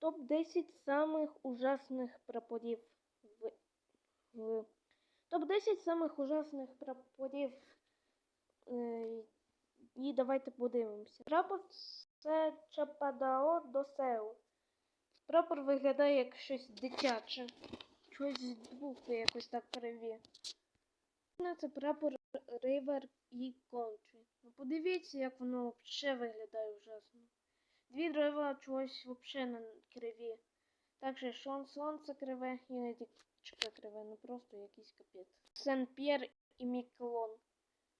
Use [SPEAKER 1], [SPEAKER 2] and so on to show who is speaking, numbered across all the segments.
[SPEAKER 1] Топ-10 самих ужасних прапорів в, в топ-10 самих ужасних прапорів. Е, і давайте подивимося. Прапор це Чападао до Сеу. Прапор виглядає як щось дитяче. Щось з букви якось так криві. Це прапор River і Country. Ну подивіться, як воно взагалі виглядає ужасно. Дві дерева чогось взагалі не криві. Також Шон Сонце криве і Недічка криве, ну просто якийсь капець. Сен-П'єр і Мікелон.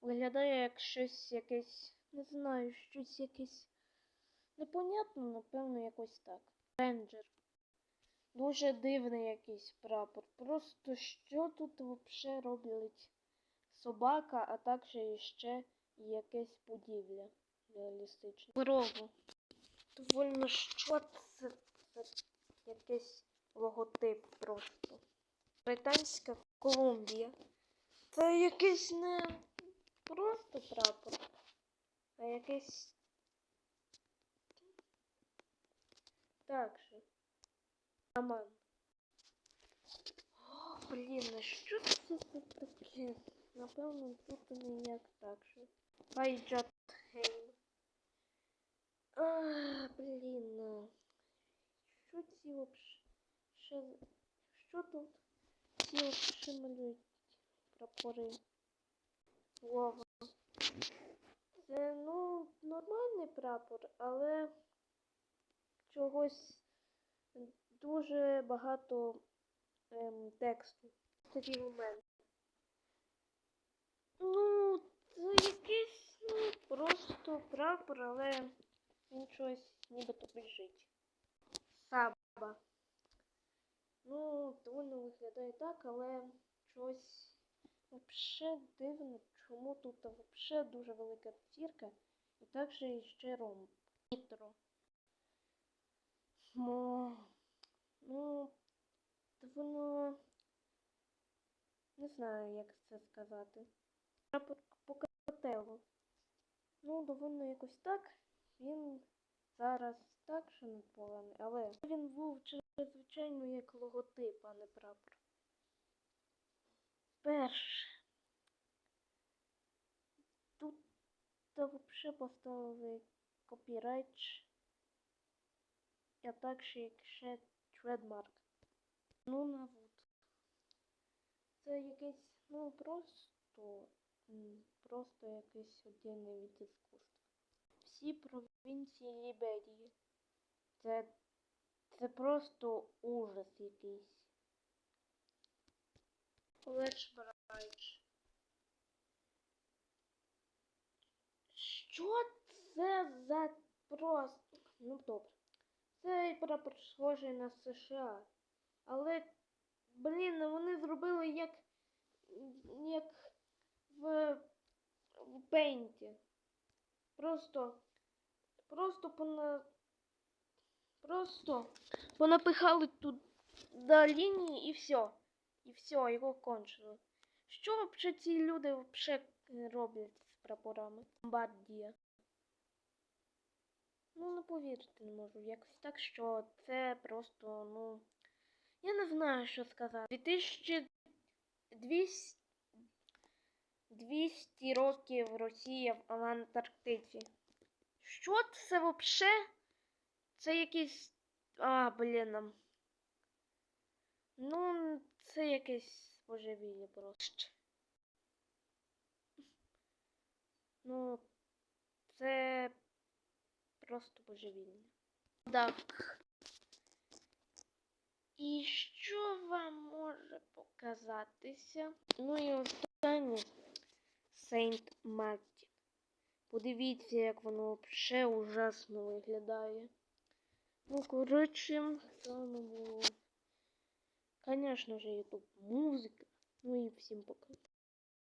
[SPEAKER 1] Виглядає як щось якесь, не знаю, щось якесь непонятно, напевно, якось так. Рейнджер. Дуже дивний якийсь прапор. Просто що тут взагалі роблять собака, а також іще якесь будівля реалістичне. Корову. Довольно що це, це якийсь логотип просто. Британська Колумбія. Це якийсь не просто прапор, а якийсь. Так же. Аман. О, блін, що це таке? Напевно, тут ніяк так же. Хайджатхейм. А, блін. ну. Ці вообще? Що тут? Ці вообще малюють прапори. Вова. Це, ну, нормальний прапор, але чогось дуже багато ем, тексту. Такий момент. Ну, це якийсь, ну, просто прапор, але він щось нібито біжить. Саба. Ну, довольно виглядає так, але щось взагалі дивно, чому тут взагалі дуже велика зірка і також ще ромб. Нітро. Мо... Ну, довольно не знаю, як це сказати. Прапор Покателло. Ну, довольно якось так. Він зараз так, що непоганий, але він був чрезвичайно як логотип, а не прапор. Перше. Тут та взагалі поставили копірайт, а також як ще трейдмарк. Ну, навод. Це якесь, ну, просто, просто якийсь отдільний від іскусства. Всі провінції Ліберії. Це, це просто ужас якийсь. Флешбрайдж. Що це за просто. Ну добре. Цей прапор схожий на США. Але, блін, вони зробили як. як в. в пейнті. Просто. Просто пона. Просто понапихали тут до лінії і все. І все, його кончили. Що взагалі ці люди взагалі роблять з прапорами? Бомбардія. Ну, не повірити не можу. Якось так, що це просто, ну. Я не знаю, що сказати. 2200 200 років Росія в Антарктиді. Що це взагалі? Це якийсь. А, блін. Ну, це якесь божевілля просто. Ну, це просто божевілля. Так. І що вам може показатися? Ну і останнє Сейнт Мартін. Подивіться, як воно вообще ужасно виглядає. Ну, коротше, це воно було. Конечно же, YouTube музика. Ну і всім пока.